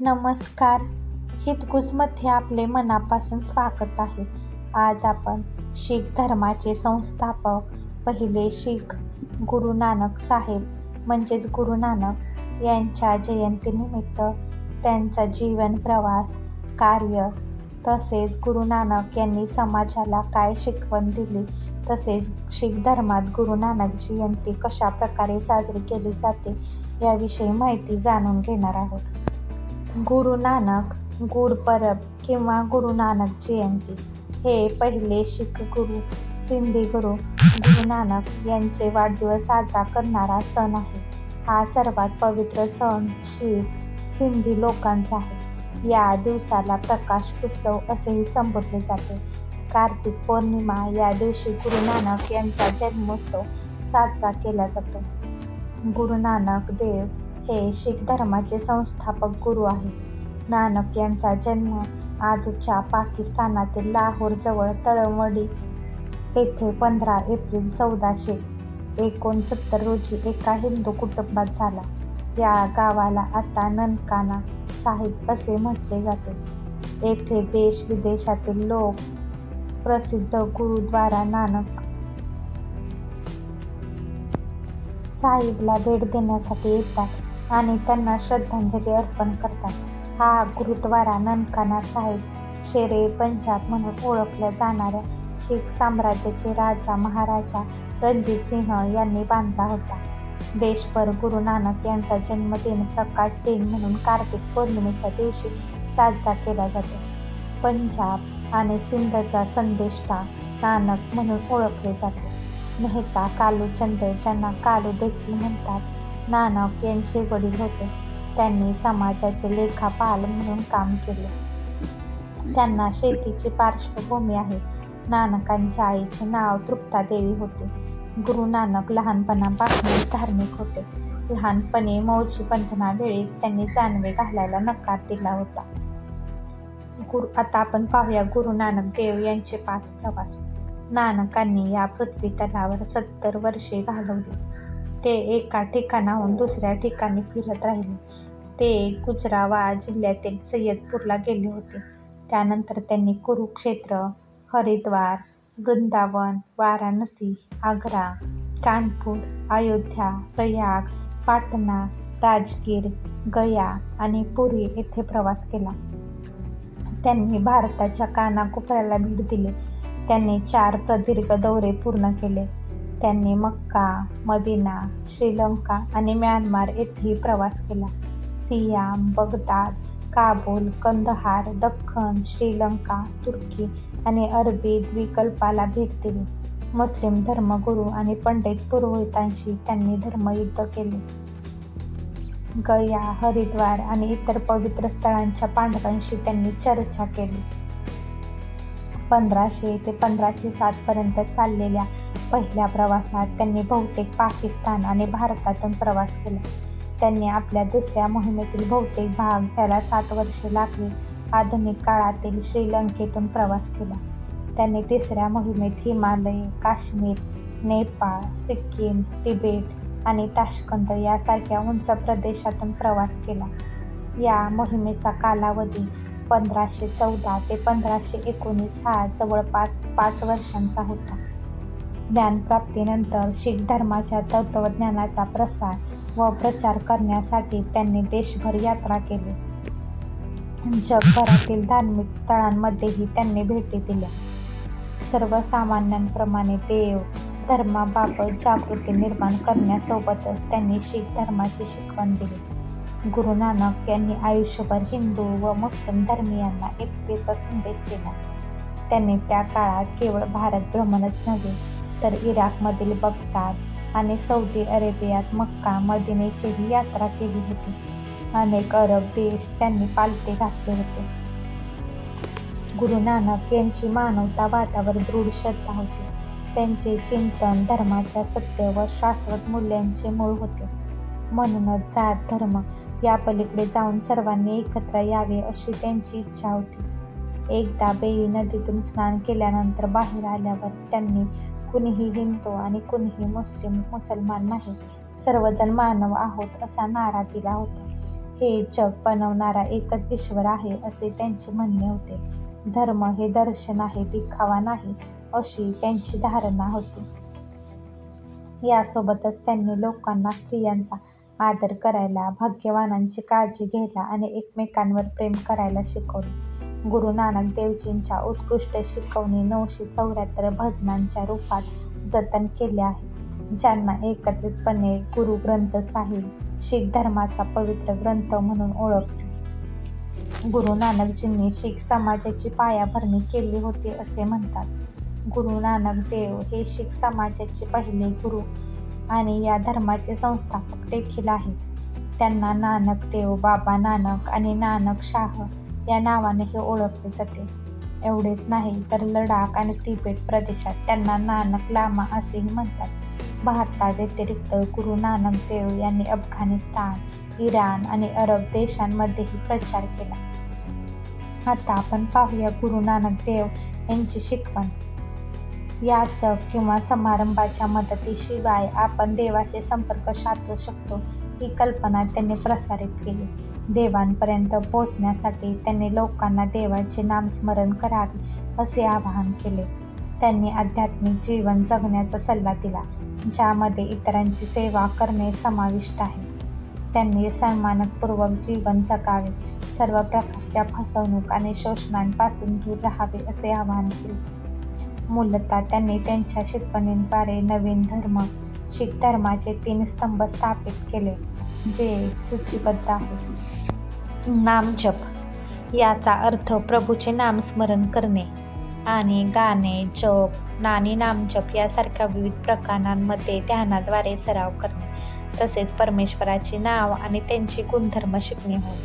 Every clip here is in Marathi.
नमस्कार. हितगुजमध्ये आपले मनापासून स्वागत आहे. आज आपण शीख धर्माचे संस्थापक पहिले शीख गुरु नानक साहेब म्हणजेच गुरु नानक यांच्या जयंतीनिमित्त त्यांचा जीवन प्रवास कार्य तसेच गुरु नानक यांनी समाजाला काय शिकवण दिली तसेच शीख धर्मात गुरु नानक जयंती कशा प्रकारे साजरी केली जाते याविषयी माहिती जाणून घेणार आहोत. गुरु नानक गुरपरब किंवा गुरु नानक जयंती हे पहिले शीख गुरु सिंधी गुरु गुरु नानक यांचे वाढदिवस साजरा करणारा सण आहे. हा सर्वात पवित्र सण शीख सिंधी लोकांचा आहे. या दिवसाला प्रकाश उत्सव असेही संबोधले जाते. कार्तिक पौर्णिमा या दिवशी गुरु नानक यांचा जन्मोत्सव साजरा केला जातो. गुरु नानक देव हे शीख धर्माचे संस्थापक गुरु आहेत नानक यांचा जन्म आजच्या पाकिस्तानातील लाहोरजवळ तळवडी येथे पंधरा एप्रिल चौदाशे एकोणसत्तर रोजी एका हिंदू कुटुंबात झाला. या गावाला आता ननकाना साहिब असे म्हटले जाते. येथे देश विदेशातील लोक प्रसिद्ध गुरुद्वारा नानक साहिबला भेट देण्यासाठी येतात. आणि त्यांना श्रद्धांजली अर्पण करतात. हा गुरुद्वारा ननकाना साहेब शेरे पंजाब म्हणून ओळखल्या जाणाऱ्या शीख साम्राज्याचे राजा महाराजा रणजित सिंह यांनी बांधला होता. देशभर गुरु नानक यांचा जन्मदिन प्रकाश दिन म्हणून कार्तिक पौर्णिमेच्या दिवशी साजरा केला जातो. पंजाब आणि सिंधचा संदेष्टा नानक म्हणून ओळखले जाते. मेहता कालूचंद ज्यांना कालू देखील म्हणतात नानक यांचे वडील होते. त्यांनी समाजाचे लेखापाल म्हणून काम केले. त्यांना शेतीची पार्श्वभूमी आहे. नानकांच्या आईचे नाव तृप्ता देवी होते. गुरु नानक लहानपणापासूनच धार्मिक होते. लहानपणी मौजी बंधनावेळीच त्यांनी जानवे घालायला नकार दिला होता. गुरु आता आपण पाहूया गुरु नानक देव यांचे पाच प्रवास. नानकांनी या पृथ्वी तलावर सत्तर वर्षे घालवली. ते एका ठिकाणाहून दुसऱ्या ठिकाणी फिरत राहिले. ते गुजरावा जिल्ह्यातील सय्यदपूरला गेले होते. त्यानंतर त्यांनी कुरुक्षेत्र हरिद्वार वृंदावन वाराणसी आग्रा कानपूर अयोध्या प्रयाग पाटणा राजगीर गया आणि पुरी येथे प्रवास केला. त्यांनी भारताच्या कानाकोपऱ्याला भेट दिली. त्यांनी चार प्रदीर्घ दौरे पूर्ण केले. त्यांनी मक्का मदिना श्रीलंका आणि म्यानमार येथेही प्रवास केला. Siam Baghdad Kabul Kandahar Deccan Sri Lanka तुर्की आणि अरबी द्विकल्पाला भेट दिली. मुस्लिम धर्मगुरू आणि पंडित पुरोहितांशी त्यांनी धर्मयुद्ध केले. गया हरिद्वार आणि इतर पवित्र स्थळांच्या पांडवांशी त्यांनी चर्चा केली. पंधराशे ते पंधराशे सातपर्यंत चाललेल्या पहिल्या प्रवासात त्यांनी बहुतेक पाकिस्तान आणि भारतातून प्रवास केला. त्यांनी आपल्या दुसऱ्या मोहिमेतील बहुतेक भाग ज्याला सात वर्षे लागली आधुनिक काळातील श्रीलंकेतून प्रवास केला. त्यांनी तिसऱ्या मोहिमेत हिमालय काश्मीर नेपाळ सिक्कीम तिबेट आणि ताशकंद यासारख्या उंच प्रदेशातून प्रवास केला. या मोहिमेचा कालावधी पंधराशे चौदा ते पंधराशे एकोणीस हा जवळपास पाच वर्षांचा होता. ज्ञानप्राप्तीनंतर शीख धर्माच्या तत्त्वज्ञानाचा प्रसार व प्रचार करण्यासाठी त्यांनी देशभर यात्रा केली. जगभरातील धार्मिक स्थळांमध्येही त्यांनी भेटी दिल्या. सर्वसामान्यांप्रमाणे देव धर्माबाबत जागृती निर्माण करण्यासोबतच त्यांनी शीख धर्माची शिकवण दिली. गुरु नानक यांनी आयुष्यभर हिंदू व मुस्लिम धर्मीयांना एकतेचा संदेश दिला. त्यांनी त्या काळात केवळ भारत भ्रमणच नव्हे तर इराकमधील बगदाद आणि सौदी अरेबियात मक्का मदिनेचीही यात्रा केली होती. अनेक अरब देश त्यांनी पालथे घातले होते. गुरु नानक यांची मानवतावादावर दृढ श्रद्धा होती. त्यांचे चिंतन धर्माच्या सत्य व शाश्वत मूल्यांचे मूळ होते. म्हणूनच जात धर्म या पलीकडे जाऊन सर्वांनी एकत्र यावे अशी त्यांची इच्छा होती. एकदा बेई नदीतून स्नान केल्यानंतर बाहेर आल्यावर त्यांनी कुणीही हिंदू आणि कुणीही मुस्लिम मुसलमान नाही. सर्वजण मानव आहोत असा नारा दिला होता. हे जग बनवणारा एकच ईश्वर आहे असे त्यांचे म्हणणे होते. धर्म हे दर्शन आहे दिखावा नाही अशी त्यांची धारणा होती. यासोबतच त्यांनी लोकांना स्त्रियांचा आदर करायला भाग्यवानांची काळजी घ्यायला आणि एकमेकांवर प्रेम करायला शिकवले. गुरु नानक देवजींच्या उत्कृष्ट शिकवणी नऊशे चौऱ्याहत्तर भजनांच्या रूपात जतन केले आहे. ज्यांना एकत्रितपणे गुरु ग्रंथ साहिब शीख धर्माचा पवित्र ग्रंथ म्हणून ओळखले. गुरु नानकजींनी शीख समाजाची पायाभरणी केली होती असे म्हणतात. गुरु नानक देव हे शीख समाजाचे पहिले गुरु आणि या धर्माचे संस्थापक देखील आहेत. त्यांना नानक देव बाबा नानक आणि नानक शाह या नावानेही ओळखले जाते. एवढेच नाही तर लडाख आणि तिबेट प्रदेशात त्यांना नानक लामा असेही म्हणतात. भारताव्यतिरिक्त गुरु नानक देव यांनी अफगाणिस्तान इराण आणि अरब देशांमध्येही प्रचार केला. आता आपण पाहूया गुरु नानक देव यांची शिकवण. याचक किंवा समारंभाच्या मदतीशिवाय आपण देवाशी संपर्क साधू शकतो ही कल्पना त्यांनी प्रसारित केली. देवांपर्यंत पोहोचण्यासाठी त्यांनी लोकांना देवाचे नामस्मरण करावे असे आवाहन केले. त्यांनी आध्यात्मिक जीवन जगण्याचा सल्ला दिला ज्यामध्ये इतरांची सेवा करणे समाविष्ट आहे. त्यांनी सन्मानपूर्वक जीवन जगावे सर्व प्रकारच्या फसवणूक आणि शोषणांपासून दूर राहावे असे आवाहन केले. मूलतः त्यांनी त्यांच्या शिकवणींद्वारे नवीन धर्म शीख धर्माचे तीन स्तंभ स्थापित केले जे सूचीबद्ध आहेत. नामजप याचा अर्थ प्रभूचे नामस्मरण करणे आणि गाणे जप नाणी नामजप यासारख्या विविध प्रकारांमध्ये ध्यानाद्वारे सराव करणे तसेच परमेश्वराचे नाव आणि त्यांचे गुणधर्म शिकणे होय.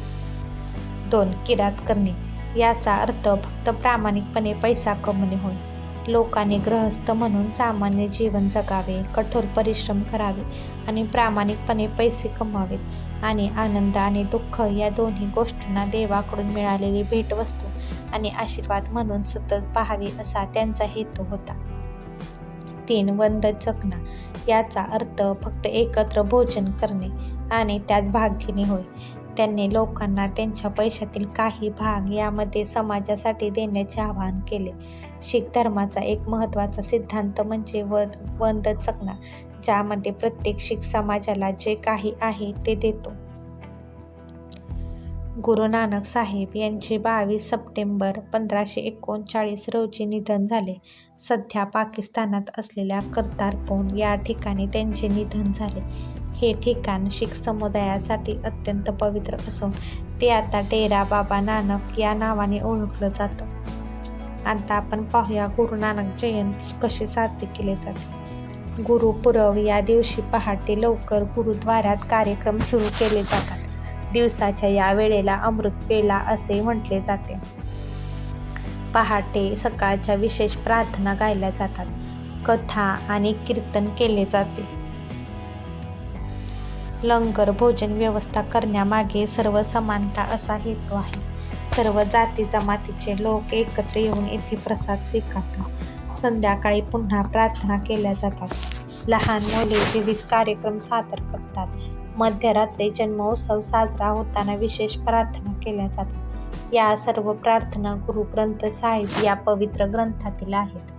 दोन किरात करणे याचा अर्थ फक्त प्रामाणिकपणे पैसा कमवणे होय. लोकांनी गृहस्थ म्हणून सामान्य जीवन जगावे कठोर परिश्रम करावे आणि प्रामाणिकपणे पैसे कमावेत. आणि आनंद आणि दुःख या दोन्ही गोष्टींना देवाकडून मिळालेली भेटवस्तू आणि आशीर्वाद म्हणून सतत पाहावे असा त्यांचा हेतू होता. तीन वंद जगणा. याचा अर्थ फक्त एकत्र भोजन करणे आणि त्यात भाग घेणे होय. त्यांनी लोकांना त्यांच्या पैशातील काही भाग यामध्ये समाजासाठी देण्याचे आवाहन केले. शीख धर्माचा एक महत्त्वाचा सिद्धांत म्हणजे वध वंद चकना ज्यामध्ये प्रत्येक शीख समाजाला जे काही आहे ते देतो. गुरु नानक साहेब यांचे बावीस सप्टेंबर पंधराशे एकोणचाळीस रोजी निधन झाले. सध्या पाकिस्तानात असलेल्या करतारपूर या ठिकाणी त्यांचे निधन झाले. हे ठिकाण शीख समुदायासाठी अत्यंत पवित्र असून ते आता डेरा बाबा नानक या नावाने ओळखलं जातं. आता आपण पाहूया गुरु नानक जयंती कशी साजरी केली जाते. गुरुपुरव या दिवशी पहाटे लवकर गुरुद्वारात कार्यक्रम सुरू केले जातात. दिवसाच्या या वेळेला अमृत वेळा असे म्हटले जाते. पहाटे सकाळच्या विशेष प्रार्थना गायल्या जातात. कथा आणि कीर्तन केले जाते. लंगर भोजन व्यवस्था करण्यामागे सर्व समानता असा हेतू आहे. सर्व जाती जमातीचे लोक एकत्र येऊन येथे प्रसाद स्वीकारतात. संध्याकाळी पुन्हा प्रार्थना केल्या जातात. लहान मुले विविध कार्यक्रम सादर करतात. मध्यरात्री जन्मोत्सव साजरा होताना विशेष प्रार्थना केल्या जातात. या सर्व प्रार्थना गुरु ग्रंथ साहिब या पवित्र ग्रंथातील आहेत.